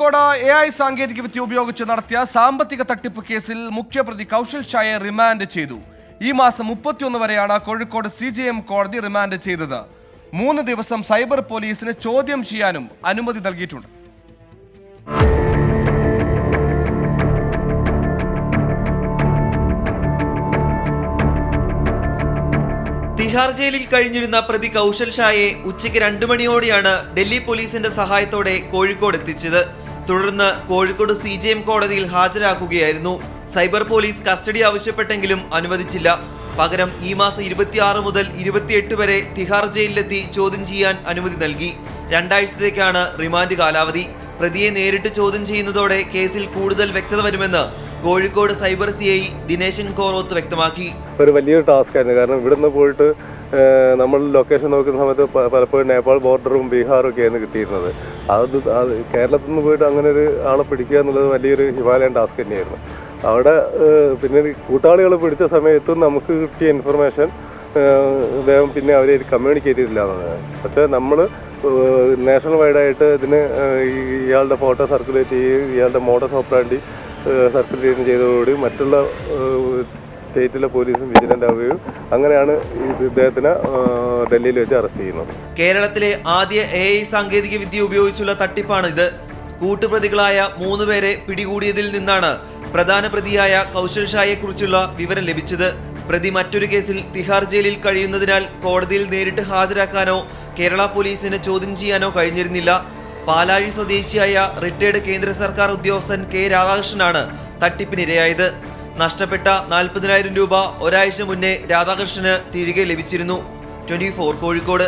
Kozhikode A I സാങ്കേതിക വിദ്യ ഉപയോഗിച്ച് നടത്തിയ സാമ്പത്തിക തട്ടിപ്പ് കേസിൽ മുഖ്യപ്രതി കൗശൽ ഷായെ റിമാൻഡ് ചെയ്തു. ഈ മാസം മുപ്പത്തിയൊന്ന് വരെയാണ് കോഴിക്കോട് സി ജെ എം കോടതി റിമാൻഡ് ചെയ്തത്. മൂന്ന് ദിവസം സൈബർ പോലീസിന് ചോദ്യം ചെയ്യാനും അനുമതി നൽകിയിട്ടുണ്ട്. തിഹാർ ജയിലിൽ കഴിഞ്ഞിരുന്ന പ്രതി കൗശൽ ഷായെ ഉച്ചയ്ക്ക് രണ്ടു മണിയോടെയാണ് ഡൽഹി പോലീസിന്റെ സഹായത്തോടെ കോഴിക്കോട് എത്തിച്ചത്. തുടർന്ന് കോഴിക്കോട് സി ജെ എം കോടതിയിൽ ഹാജരാക്കുകയായിരുന്നു. സൈബർ പോലീസ് കസ്റ്റഡി ആവശ്യപ്പെട്ടെങ്കിലും അനുവദിച്ചില്ല. പകരം ഈ മാസം ഇരുപത്തിയാറ് മുതൽ ഇരുപത്തിയെട്ട് വരെ തിഹാർ ജയിലിലെത്തി ചോദ്യം ചെയ്യാൻ അനുമതി നൽകി. രണ്ടാഴ്ചത്തേക്കാണ് റിമാൻഡ് കാലാവധി. പ്രതിയെ നേരിട്ട് ചോദ്യം ചെയ്യുന്നതോടെ കേസിൽ കൂടുതൽ വ്യക്തത വരുമെന്ന് Kozhikode cyber C I Dineshan Koroth വ്യക്തമാക്കി. ഒരു വലിയൊരു ടാസ്ക് ആയിരുന്നു കാരണം ഇവിടുന്ന് പോയിട്ട് നമ്മൾ ലൊക്കേഷൻ നോക്കുന്ന സമയത്ത് പലപ്പോഴും നേപ്പാൾ ബോർഡറും ബീഹാറും ഒക്കെയാണ് കിട്ടിയിരുന്നത്. അത് കേരളത്തിൽ നിന്ന് പോയിട്ട് അങ്ങനെ ഒരു ആളെ പിടിക്കുക എന്നുള്ളത് വലിയൊരു ഹിമാലയൻ ടാസ്ക് തന്നെയായിരുന്നു. അവിടെ പിന്നെ കൂട്ടാളികൾ പിടിച്ച സമയത്തും നമുക്ക് കിട്ടിയ ഇൻഫർമേഷൻ അദ്ദേഹം പിന്നെ അവരെ കമ്മ്യൂണിക്കേറ്റ് ചെയ്തില്ല എന്നുള്ളത്. പക്ഷേ നമ്മൾ നാഷണൽ വൈഡായിട്ട് ഇതിന് ഇയാളുടെ ഫോട്ടോ സർക്കുലേറ്റ് ചെയ്യുകയും ഇയാളുടെ മോഡസ് ഓപ്പറാണ്ടി സർക്കുലേറ്റ് ചെയ്തതോടുകൂടി മറ്റുള്ള സ്റ്റേറ്റിലെ പോലീസും വിജിലന്റ് ആവുകയും അങ്ങനെയാണ് ഇദ്ദേഹത്തിന് ഡൽഹിയിൽ വെച്ച് അറസ്റ്റ് ചെയ്യുന്നത്. കേരളത്തിലെ ആദ്യ എ ഐ സാങ്കേതിക വിദ്യ ഉപയോഗിച്ചുള്ള തട്ടിപ്പാണ് ഇത് കൂട്ടുപ്രതികളായ മൂന്ന് പേരെ പിടികൂടിയതിൽ നിന്നാണ് പ്രധാന പ്രതിയായ കൗശൽ ഷായെ കുറിച്ചുള്ള വിവരം ലഭിച്ചത്. പ്രതി മറ്റൊരു കേസിൽ തിഹാർ ജയിലിൽ കഴിയുന്നതിനാൽ കോടതിയിൽ നേരിട്ട് ഹാജരാക്കാനോ കേരള പോലീസിനെ ചോദ്യം ചെയ്യാനോ കഴിഞ്ഞിരുന്നില്ല. പാലാഴി സ്വദേശിയായ റിട്ടയർഡ് കേന്ദ്ര സർക്കാർ ഉദ്യോഗസ്ഥൻ കെ രാധാകൃഷ്ണനാണ് തട്ടിപ്പിനിരയായത്. നഷ്ടപ്പെട്ട നാൽപ്പതിനായിരം രൂപ ഒരാഴ്ച മുന്നേ രാധാകൃഷ്ണന് തിരികെ ലഭിച്ചിരുന്നു. ട്വന്റി കോഴിക്കോട്.